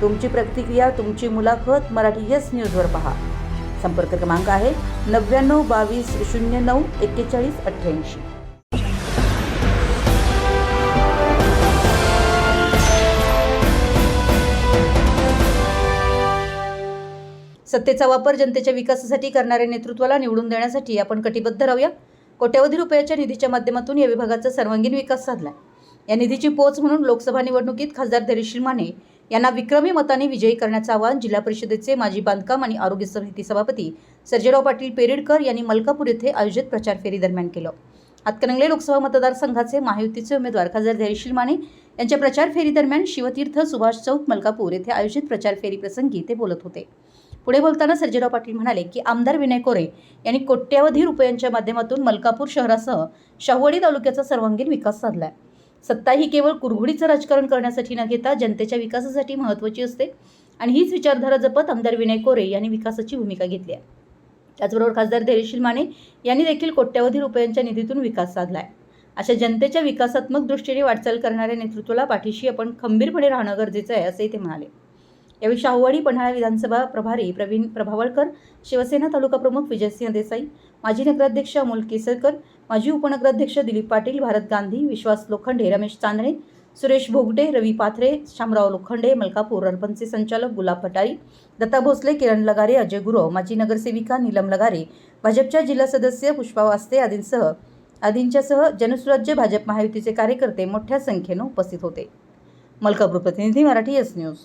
तुमची प्रतिक्रिया तुमची मुलाखत मराठी यस न्यूजवर पहा. संपर्क क्रमांक आहे नव्याण्णव बावीस शून्य नऊ एक्केचाळीस अठ्ठ्याऐंशी. सत्तेचा वापर जनतेच्या विकासासाठी करणाऱ्या नेतृत्वाला निवडून देण्यासाठी आपण कटिबद्ध राहूया. कोट्यवधी रुपयाच्या निधीच्या माध्यमातून या विभागाचा सर्वांगीण विकास साधला या निधीची पोच म्हणून लोकसभा निवडणुकीत खासदार धैर्यशील माने यांना विक्रमी मताने विजयी करण्याचं आवाहन जिल्हा परिषदेचे माजी बांधकाम आणि आरोग्य समिती सभापती सर्जेराव पाटील पेरेडकर यांनी मलकापूर येथे आयोजित प्रचार फेरी दरम्यान केलं. हातकणंगले लोकसभा मतदारसंघाचे महायुतीचे उमेदवार खासदार धैर्यशील माने यांच्या प्रचार फेरी दरम्यान शिवतीर्थ सुभाष चौक मलकापूर येथे आयोजित प्रचार फेरी प्रसंगी ते बोलत होते. पुढे बोलताना सर्जेराव पाटील म्हणाले की आमदार विनय कोरे यांनी कोट्यवधी रुपयांच्या माध्यमातून मलकापूर शहरासह शाहवाडी तालुक्याचा सर्वांगीण विकास साधलाय. सत्ता ही केवळ कुरघोडीचं राजकारण करण्यासाठी न घेता जनतेच्या विकासासाठी महत्त्वाची असते. आणि हीच विचारधारा जपत आमदार विनय कोरे यांनी विकासाची भूमिका घेतली आहे. त्याचबरोबर खासदार धैर्यशील माने यांनी देखील कोट्यवधी रुपयांच्या निधीतून विकास साधला आहे अशा जनतेच्या विकासात्मक दृष्टीने वाटचाल करणाऱ्या नेतृत्वाला पाठीशी आपण खंबीरपणे राहणं गरजेचं आहे असंही ते म्हणाले. यावेळी शाहूवाडी पन्हाळा विधानसभा प्रभारी प्रवीण प्रभावळकर शिवसेना तालुका प्रमुख विजयसिंह देसाई माजी नगराध्यक्ष अमोल केसरकर माजी उपनगराध्यक्ष दिलीप पाटील भारत गांधी विश्वास लोखंडे रमेश चांदणे सुरेश भोगडे रवी पाथरे शामराव लोखंडे मलकापूर अर्बनचे संचालक गुलाब भटारी दत्ता भोसले किरण लगारे अजय गुरव माजी नगरसेविका नीलम लगारे भाजपच्या जिल्हा सदस्य पुष्पा वास्ते आदींसह आदींच्यासह जनसुराज्य भाजप महायुतीचे कार्यकर्ते मोठ्या संख्येनं उपस्थित होते. मलकापूर प्रतिनिधी मराठी एस न्यूज